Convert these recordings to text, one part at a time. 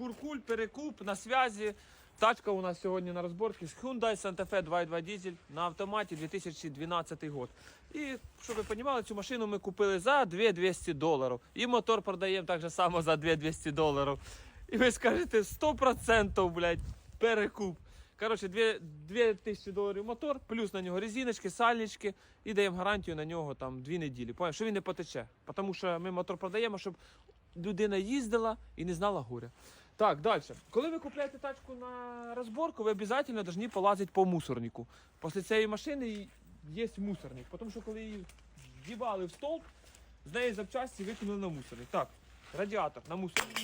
Куркуль, перекуп на связі. Тачка у нас сьогодні на розборці з Hyundai Santa Fe 2.2 дизель на автоматі 2012 год. І щоб ви розуміли, цю машину ми купили за 2200 доларів. І мотор продаємо так само за 2200 доларів. І ви скажете 100% блядь, перекуп. Коротше, 2000 доларів мотор, плюс на нього резиночки, сальнички і даємо гарантію на нього там 2 неділі. Поняв, що він не потече. Тому що ми мотор продаємо, щоб людина їздила і не знала горя. Так, далі. Коли ви купуєте тачку на розборку, ви обов'язково повинні полазити по мусорнику. Після цієї машини є мусорник. Тому що коли її в'їбали в стовп, з неї запчасті викинули на мусорник. Так, радіатор на мусорник.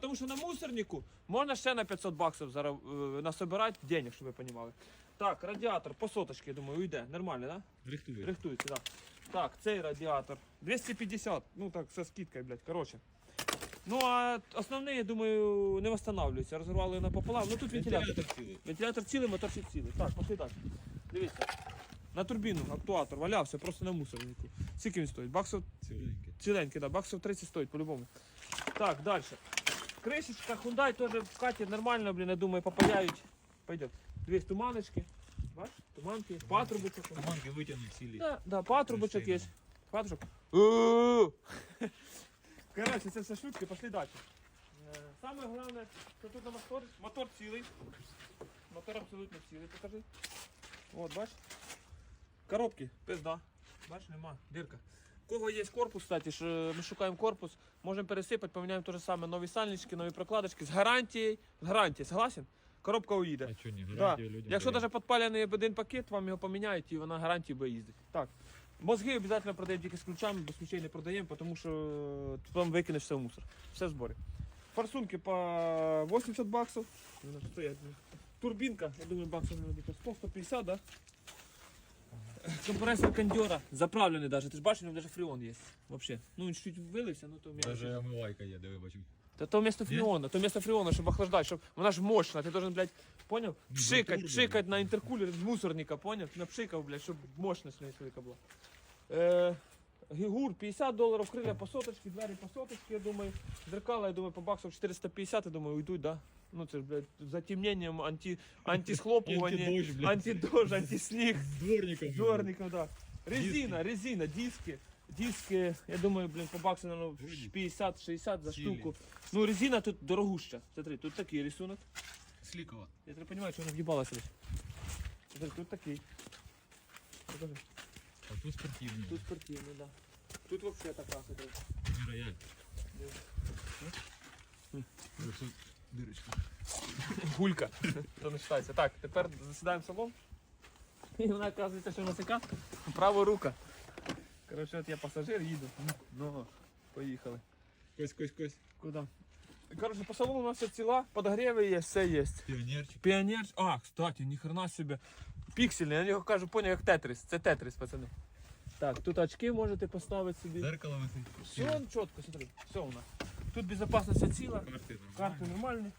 Тому що на мусорнику можна ще на 500 баксів зараз е, насобирати денег, щоб ви розуміли. Так, радіатор по соточці, я думаю, уйде. Нормально, так? Да? Рихтує. Рихтується, так. Так, цей радіатор. 250. Ну так, со скидкою, блядь, коротше. Ну а основний, я думаю, не встановлюється. Розірвали напополам. Ну тут вентилятор. Вентилятор цілий. Вентилятор цілий, мотор ще цілий. Так, пошли далі. Дивіться. На турбіну актуатор валявся просто на мусорнику. Скільки він стоїть? Баксів Ціленький. ціленький, да, баксів 30 стоїть по-любому. Так, далі. Кришечка, Hyundai теж в каті нормально, блін, я думаю, попаяють. Пойдет. Дві туманочки. Бачиш? Туманки, патрубочок. Команки витягнуть цілі. Да, да, патрубочок є. Патрубочок. Коротше, це все шутки, пошли далі. Е, Саме головне, що тут на мотор, мотор цілий. Мотор абсолютно цілий, покажи. От, бачиш? Коробки, пизда. Бачиш, нема, дирка. У кого є корпус, кстати, що ми шукаємо корпус, можемо пересипати, поміняємо те ж саме нові сальнички, нові прокладочки з гарантією. З гарантією, согласен? Коробка уїде. А чого ні? Да. Гарантію людям. Якщо навіть підпалений один пакет, вам його поміняють і вона гарантії буде їздити. Так. Мозги обов'язково продаємо тільки з ключами, без ключей не продаємо, тому що е, потім викинеш все в мусор. Все в зборі. Форсунки по 80 баксів. Вона. Турбінка, я думаю, баксів мабуть, 100-150, да? Компресор кондьора заправлений навіть. Ти ж бачиш, у нього навіть фреон є. Вообще. Ну він чуть вилився, ну то. Даже омивайка є, диви, бачу. Та то вместо фреона, то вместо фреона, щоб охлаждать, щоб вона ж мощна, ти должен, блядь, понял? Пшикать, пшикать на інтеркулер з мусорника, понял? Напшикав, блядь, щоб мощність не велика була. Е, Гігур 50 доларів, крилля по соточці, двері по соточці, я думаю. Зеркала, я думаю, по баксів 450, я думаю, уйдуть, да? Ну це ж, блядь, затемненням, анти, антисхлопування, Антидощ, блядь. антисніг. З дворником. Дворником, да. Резина, резина, диски. Диски, я думаю, блин, по баксу, наверное, 50-60 за штуку. Ну, резина тут дорогуща. Смотри, тут такий рисунок. Слікова. Я не розумію, що вона в'їбалася. Смотри, тут такий. Покажи. А тут спортивний. Тут спортивний, да. Тут вообще така, смотри. рояль. Ось тут дирочка. Гулька. То не вважається. Так, тепер засідаємо в салон. І вона оказується, що у нас яка права рука. Коротше, от я пасажир, їду. Ну, поїхали. Кось, кось, кось. Куда? Короче, по салону у нас все ціла, подогреви є, все є. Піонерчик. Піонер. А, кстати, ніхрена себе. Піксельний, я його кажу, поняв, як тетрис. Це тетрис, пацани. Так, тут очки можете поставити собі. Зеркало висить. Все чітко, смотри, все у нас. Тут безопасність вся ціла, Карти карти нормальні.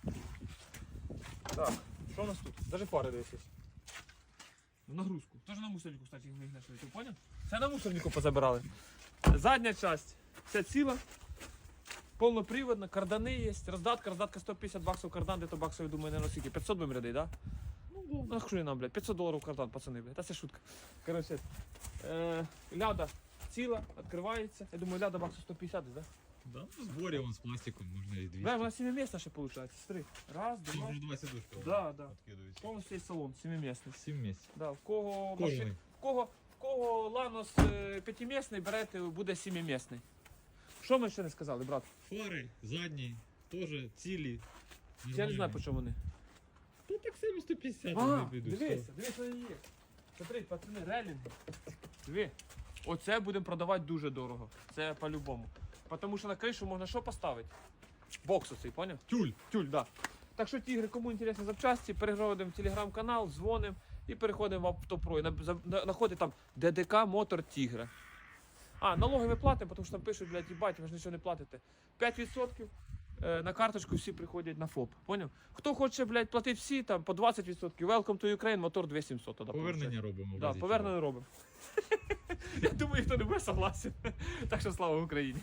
Так, що у нас тут? Даже фари десь є. Ну, Нагрузку. Тоже на мусорнику, кстати, їх знайшли. Ти поняв? Це на мусорнику позабирали. Задня часть вся ціла. Повноприводна, кардани є, роздатка, роздатка 150 баксів, кардан, де то баксів, я думаю, не носики. 500 будемо рядей, да? Ну, ну, що нам, блядь, 500 доларів кардан, пацани, блядь, та це шутка. Короче, е, ляда ціла, відкривається. Я думаю, ляда баксів 150, да? Да, ну, в зборі вон з пластиком можна і 200. Да, вона 7 місць ще виходить. Смотри. Раз, Тут два. вже два сидушки. Да, да. Откидують. Повністю є салон, 7 місний. Сім місць. Да, в кого Кожний. машин, в кого, в кого Ланос е, п'ятимісний, берете, буде сімимісний. Що ми ще не сказали, брат? Фари, задні, теж цілі. Я не знаю, по чому вони. Та так само 150 А, вони підуть. дивися, дивися, вони є. Смотри, пацани, релінги. Диви. Оце будемо продавати дуже дорого. Це по-любому. Тому що на кришу можна що поставити? Бокс оцей, поняв? Тюль. Тюль, да. Так що, тігри, кому інтересні запчасті, переходимо в телеграм-канал, дзвонимо і переходимо в автопро. І на- на- Знаходить там ДДК Мотор Тігра. А, налоги ми платимо, тому що там пишуть, блядь, їбать, ви ж нічого не платите. 5% е, на карточку всі приходять на ФОП. Поняв? Хто хоче, блядь, платити всі, там по 20%. Welcome to Ukraine, мотор 2700 тоді. Повернення робимо. Да, повернення робимо. Я думаю, ніхто не буде согласен. Так що слава Україні.